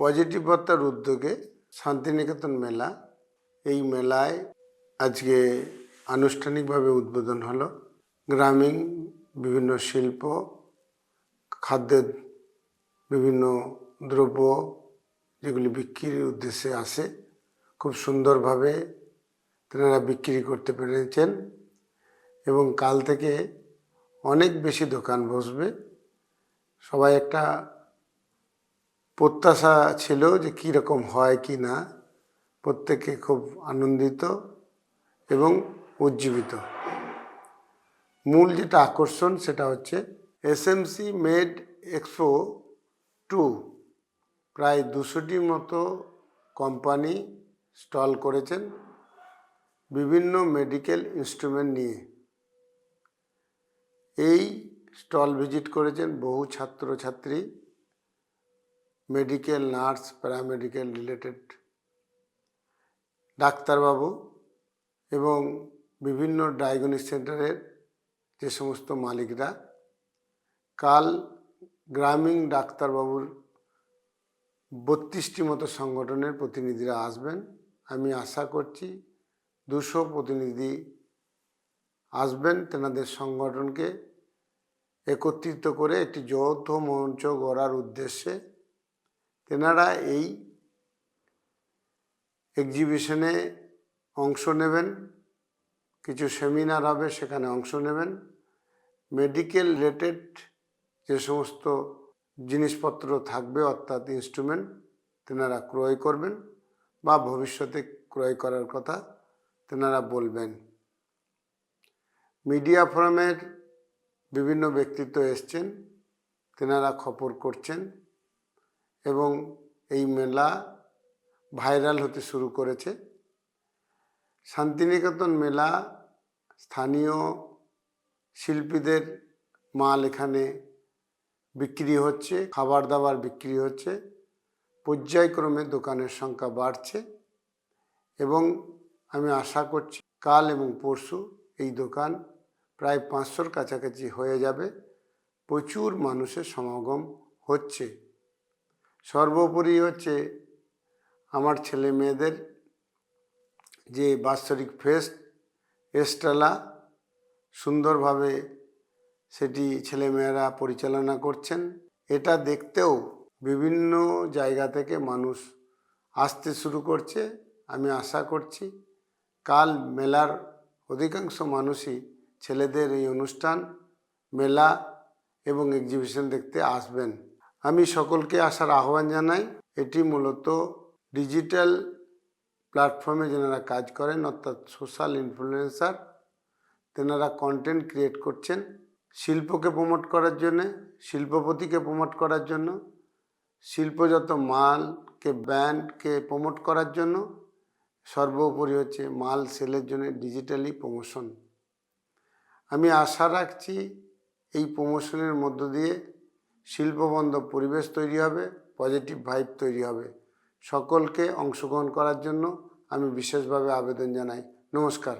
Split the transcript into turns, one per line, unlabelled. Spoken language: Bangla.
পজিটিভ বার্তার উদ্যোগে শান্তিনিকেতন মেলা, এই মেলায় আজকে আনুষ্ঠানিকভাবে উদ্বোধন হলো। গ্রামীণ বিভিন্ন শিল্প, খাদ্যের বিভিন্ন দ্রব্য যেগুলি বিক্রির উদ্দেশ্যে আসে, খুব সুন্দরভাবে তেনারা বিক্রি করতে পেরেছেন এবং কাল থেকে অনেক বেশি দোকান বসবে। সবাই একটা প্রত্যাশা ছিল যে কী রকম হয় কি না, প্রত্যেকে খুব আনন্দিত এবং উজ্জীবিত। মূল যেটা আকর্ষণ সেটা হচ্ছে এসএমসি মেড এক্সপো টু প্রায় দুশোটি মতো কোম্পানি স্টল করেছেন বিভিন্ন মেডিকেল ইনস্ট্রুমেন্ট নিয়ে। এই স্টল ভিজিট করেছেন বহু ছাত্রছাত্রী। মেডিকেল নার্স প্যারামেডিকেল রিলেটেড ডাক্তারবাবু এবং বিভিন্ন ডায়াগনিক সেন্টারের যে সমস্ত মালিকরা, কাল গ্রামীণ ডাক্তারবাবুর বত্রিশটি মতো সংগঠনের প্রতিনিধিরা আসবেন। আমি আশা করছি দুশো প্রতিনিধি আসবেন। তেনাদের সংগঠনকে একত্রিত করে একটি যৌথ মঞ্চ গড়ার উদ্দেশ্যে তেনারা এই এক্সিবিশনে অংশ নেবেন, কিছু সেমিনার হবে, সেখানে অংশ নেবেন। মেডিকেল রিলেটেড যে সমস্ত জিনিসপত্র থাকবে, অর্থাৎ ইনস্ট্রুমেন্ট তেনারা ক্রয় করবেন বা ভবিষ্যতে ক্রয় করার কথা তেনারা বলবেন। মিডিয়া ফোরামের বিভিন্ন ব্যক্তিত্ব এসছেন, তেনারা খবর করছেন। এবং এই মেলা ভাইরাল হতে শুরু করেছে। শান্তিনিকেতন মেলা স্থানীয় শিল্পীদের মাল এখানে বিক্রি হচ্ছে, খাবার দাবার বিক্রি হচ্ছে, পর্যায়ক্রমে দোকানের সংখ্যা বাড়ছে এবং আমি আশা করছি কাল এবং পরশু এই দোকান প্রায় পাঁচশোর কাছাকাছি হয়ে যাবে। প্রচুর মানুষের সমাগম হচ্ছে। সর্বোপরি হচ্ছে আমার ছেলে মেয়েদের যে বাৎসরিক ফেস্ট এস্টালা সুন্দরভাবে সেটি ছেলেমেয়েরা পরিচালনা করছেন। এটা দেখতেও বিভিন্ন জায়গা থেকে মানুষ আসতে শুরু করছে, আমি আশা করছি। কাল মেলার অধিকাংশ মানুষই ছেলেদের এই অনুষ্ঠান, মেলা এবং এক্সিবিশন দেখতে আসবেন। আমি সকলকে আসার আহ্বান জানাই। এটি মূলত ডিজিটাল প্ল্যাটফর্মে যেনারা কাজ করেন, অর্থাৎ সোশ্যাল ইনফ্লুয়েন্সার, তেনারা কন্টেন্ট ক্রিয়েট করছেন শিল্পকে প্রমোট করার জন্যে, শিল্পপতিকে প্রমোট করার জন্য, শিল্পজাত মালকে ব্র্যান্ডকে প্রমোট করার জন্য, সর্বোপরি হচ্ছে মাল সেলের জন্য ডিজিটালি প্রমোশন আমি আশা রাখছি এই প্রমোশনের মধ্য দিয়ে শিল্পবন্ধব পরিবেশ তৈরি হবে পজিটিভ ভাইব তৈরি হবে। সকলকে অংশগ্রহণ করার জন্য আমি বিশেষভাবে আবেদন জানাই। নমস্কার।